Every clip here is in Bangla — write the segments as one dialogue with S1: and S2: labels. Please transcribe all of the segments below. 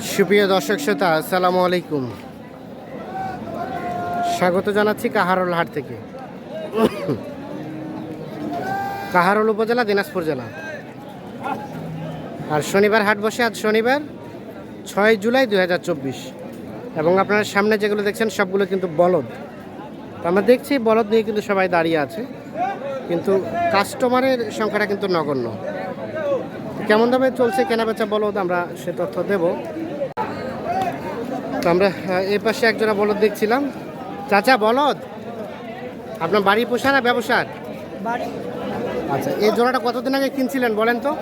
S1: সুপ্রিয় দর্শক শ্রোতা, আসসালামু আলাইকুম। স্বাগত জানাচ্ছি কাহারোল হাট থেকে। কাহারোল উপজেলা, দিনাজপুর জেলা। আর শনিবার হাট বসে, আজ শনিবার, ছয় জুলাই দুই হাজার চব্বিশ। এবং আপনারা সামনে যেগুলো দেখছেন, সবগুলো কিন্তু বলদ। আমরা দেখছি, বলদ নিয়ে কিন্তু সবাই দাঁড়িয়ে আছে। কিন্তু কাস্টমারের সংখ্যাটা কিন্তু নগণ্য। কেমন দামে চলছে কেনাবেচা বলদ? আমরা সে তথ্য দেব। তো আমরা এই পাশে একজোড়া বলদ দেখছিলাম। চাচা বলদ? আপনার বাড়ি পোষা না ব্যবসার? আচ্ছা এই জোড়াটা কতদিন আগে কিনছিলেন বলেন তো?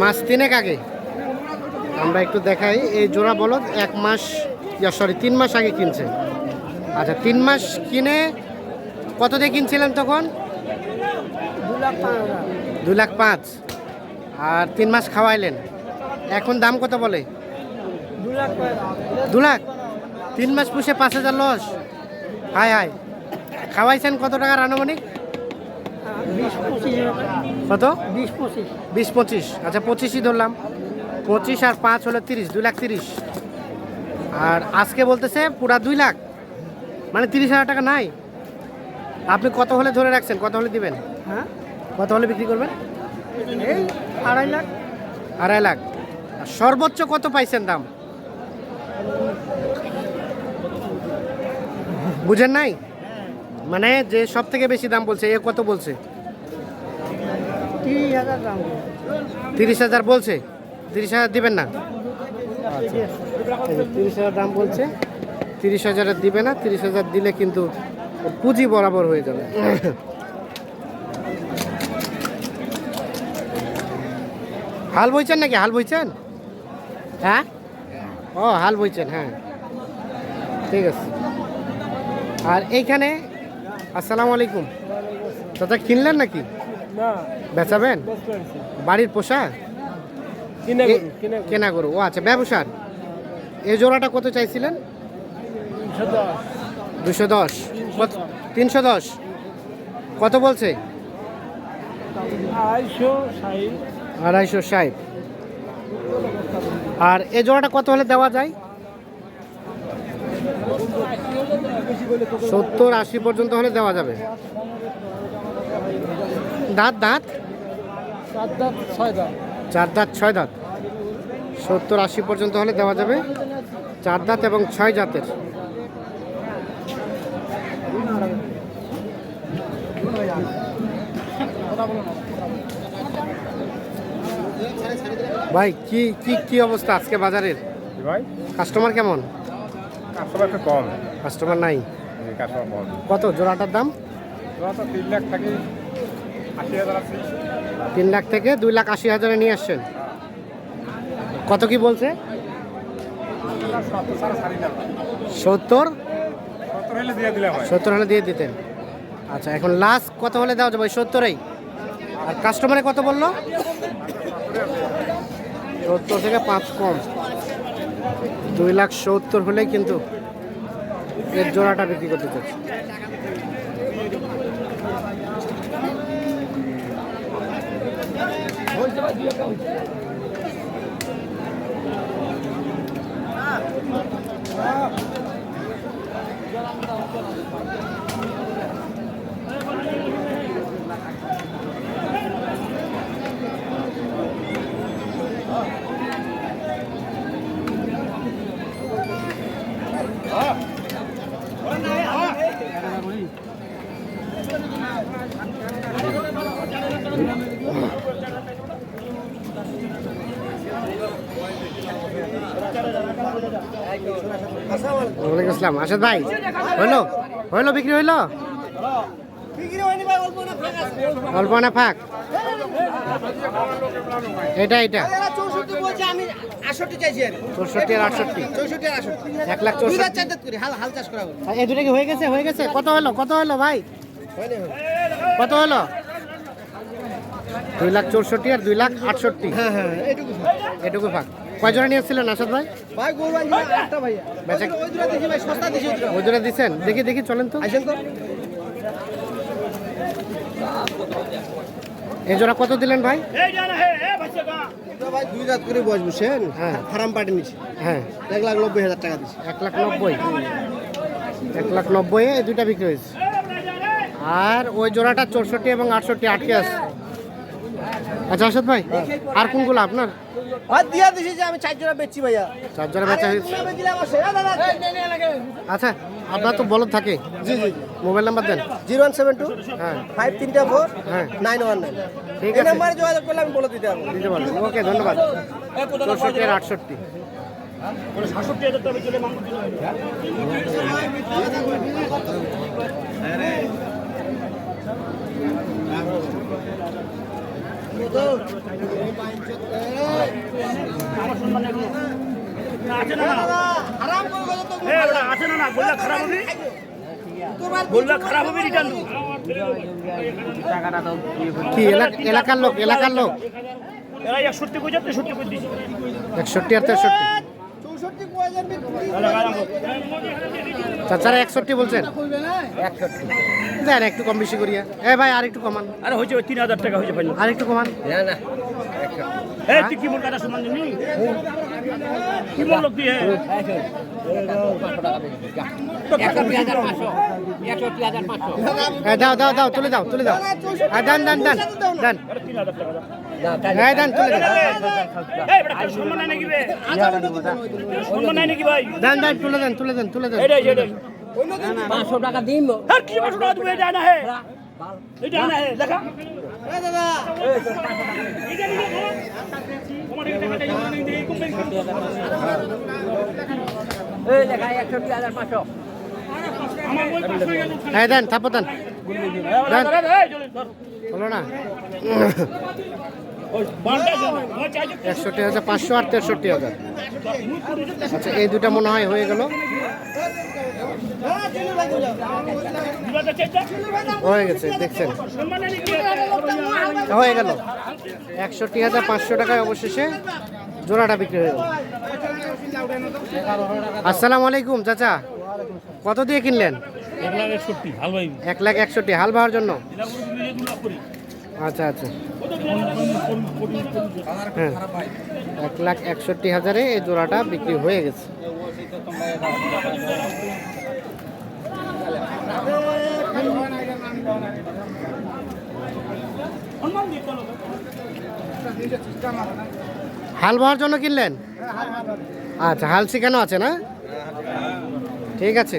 S1: মাস তিনেক আগে। আমরা একটু দেখাই এই জোড়া বলদ এক মাস ইয়া সরি তিন মাস আগে কিনছে। আচ্ছা তিন মাস কিনে কত দিয়ে কিনছিলেন তখন? দু লাখ পাঁচ। আর তিন মাস খাওয়াইলেন। এখন দাম কত বলে? দু লাখ। তিন মাস পুষে পাঁচ হাজার লস। হাই হাই খাওয়াইছেন কত টাকার আনুমানিক? কত?
S2: বিশ পঁচিশ।
S1: আচ্ছা পঁচিশই ধরলাম। পঁচিশ আর পাঁচ হলো তিরিশ, দুই লাখ তিরিশ। আর আজকে বলতেছে পুরা দুই লাখ। মানে তিরিশ হাজার টাকা নাই। আপনি কত হলে ধরে রাখছেন? কত হলে দিবেন?
S2: হ্যাঁ?
S1: কত হলে বিক্রি করবেন?
S2: এই আড়াই লাখ।
S1: আড়াই লাখ। সর্বোচ্চ কত পাইছেন দাম? বুঝেন নাই? মানে যে সব থেকে বেশি দাম বলছে এ কত বলছে?
S2: তিরিশ হাজার দাম
S1: তিরিশ হাজার বলছে? তিরিশ হাজার দিবেন না? তিরিশ হাজার দাম বলছে। তিরিশ হাজারের দিবে না তিরিশ হাজার দিলে কিন্তু পুঁজি বরাবর হয়ে যাবে। হাল বইছেন নাকি? হাল বইছেন? হ্যাঁ? ও হাল বইছেন হ্যাঁ। ঠিক আছে। আর এইখানে আসসালামু আলাইকুম। দাদা কিনলেন নাকি? বেচাবেন? বাড়ির পোষা?
S2: কিনে
S1: কেনা গরু। ও আচ্ছা ব্যবসার? এই জোড়াটা কত চাইছিলেন? দুশো। দশ। তিনশো দশ। কত বলছে?
S2: আড়াইশো ষাট।
S1: আড়াইশো ষাট। আর এ জোড়াটা কত হলে দেওয়া যায়? সত্তর আশি পর্যন্ত হলে দেওয়া যাবে। দাঁত দাঁত?
S2: চার দাঁত ছয় দাঁত।
S1: সত্তর আশি পর্যন্ত হলে দেওয়া যাবে। চার দাঁত এবং ছয় জাতের। ভাই কি কি কি অবস্থা আজকে বাজারের?
S3: ভাই?
S1: কাস্টমার কেমন?
S3: কাস্টমার একটু কম।
S1: কাস্টমার নাই।
S3: কাস্টমার কম।
S1: কত? জোড়াটার দাম?
S3: তিন লাখ থাকি আশি হাজার আছে।
S1: তিন লাখ থেকে দুই লাখ আশি হাজারে নিয়ে আসছেন। কত কি বলছে?
S3: সত্তর
S1: সত্তর?
S3: হলে দিয়ে
S1: দিতেন। আচ্ছা এখন লাস্ট কত হলে দেওয়া যাবে? সত্তরেই। আর কাস্টমারে কত বলল? সত্তর থেকে পাঁচ কম। দুই লাখ সত্তর হলেই কিন্তু এর জোড়াটা বিক্রি করতে চাচ্ছি। ওয়ালাইকুম আসসালাম। আসাদ ভাই হইল? হইল বিক্রি হইল? অল্প না ফাঁক? এটা এটা।
S4: চৌষট্টি আর
S1: আটষট্টি। এক লাখ চৌষট্টি। এই দুটো কি হয়ে গেছে? হয়ে গেছে? কত হলো কত হলো ভাই? কত হলো? দুই লাখ চৌষট্টি আর দুই লাখ আটষট্টি।
S4: হ্যাঁ হ্যাঁ
S1: এটুকু ফাঁক কয় জোড়া নিয়ে এসেছিলেন আসাদ ভাই?
S4: ভাই গরু ওই ভাই সস্তা দিছি
S1: দেখি দেখি চলেন তো।
S4: আইসেন তো।
S1: এই জোড়া কত দিলেন ভাই?
S4: ভাই দুই রাত করে বসবো বুঝছেন?
S1: হ্যাঁ।
S4: ফার্ম পার্টি নিচ্ছে
S1: হ্যাঁ।
S4: এক লাখ নব্বই হাজার টাকা দিচ্ছে
S1: এক লাখ নব্বই। এক লাখ নব্বই এই দুইটা বিক্রি হয়েছে। আর ওই জোড়াটা চৌষট্টি এবং আটষট্টি আটকে আছে। আচ্ছা আসাদ ভাই আর কোনগুলো আপনার?
S4: আর দিয়া দিছি যে আমি চার জোড়া বেচছি ভাইয়া।
S1: চার জোড়া বেচা হয়েছে। আচ্ছা আপনার তো বলদ থাকে।
S4: জি জি
S1: মোবাইল নাম্বার দেন।
S4: জিরো ওয়ান সেভেন টু
S1: হ্যাঁ।
S4: ফাইভ তিনটা ফোর
S1: হ্যাঁ।
S4: Nine one nine.
S1: ঠিক
S4: এই
S1: আছে।
S4: নাম্বারে যোগাযোগ করলে আমি বলে দিতে পারব।
S1: দিতে পারবেন ওকে ধন্যবাদ। চৌষট্টি আর আটষট্টি।
S5: আছে না না বললে খারাপ হবে বললে খারাপ হবে রিটার্ন
S1: কি এলাকার লোক এলাকার লোক?
S5: এরা একষট্টি করে যাচ্ছে সত্যি করে দিছি
S1: একষট্টি আর তেষট্টি। চাচারা একষট্টি বলছেন? দেন একটু কম বেশি করিয়া। এ ভাই আর একটু কমান।
S5: আরে হয়েছে তিন হাজার টাকা হয়েছে ফাইনাল
S1: আর একটু কমান
S5: এই তুই কি মন কাটা সমান জানি কি মন লোক দিয়ে
S1: হ্যাঁ দাও দাও দাও তুলে দাও তুলে দাও। হ্যাঁ দেন দেন দেন দেন। হ্যাঁ তুলে দেন।
S5: ভাই?
S1: দেন তুলে দেন তুলে দেন তুলে দেন।
S5: এটাই এটাই পাঁচশো টাকা দিন কি পাঁচশো টাকা তুমি এটা আনা হে। এটা আনা হে দেখা।
S1: দেন থাপ্পর দেন। দেন না। একষট্টি হাজার পাঁচশো আর তেষট্টি হাজার। আচ্ছা এই দুটা মনে হয় হয়ে গেল। হয়ে গেছে দেখছেন। হয়ে গেল। একষট্টি হাজার পাঁচশো টাকায় অবশেষে জোড়াটা বিক্রি হয়ে গেল। আসসালামু আলাইকুম চাচা। কত দিয়ে কিনলেন? এক লাখ একষট্টি হাল বাহার জন্য। আচ্ছা আচ্ছা। হ্যাঁ। এক লাখ একষট্টি হাজারে এই জোড়াটা বিক্রি হয়ে গেছে। হাল বাহার জন্য কিনলেন? আচ্ছা হাল শিখানো আছে না? ঠিক আছে।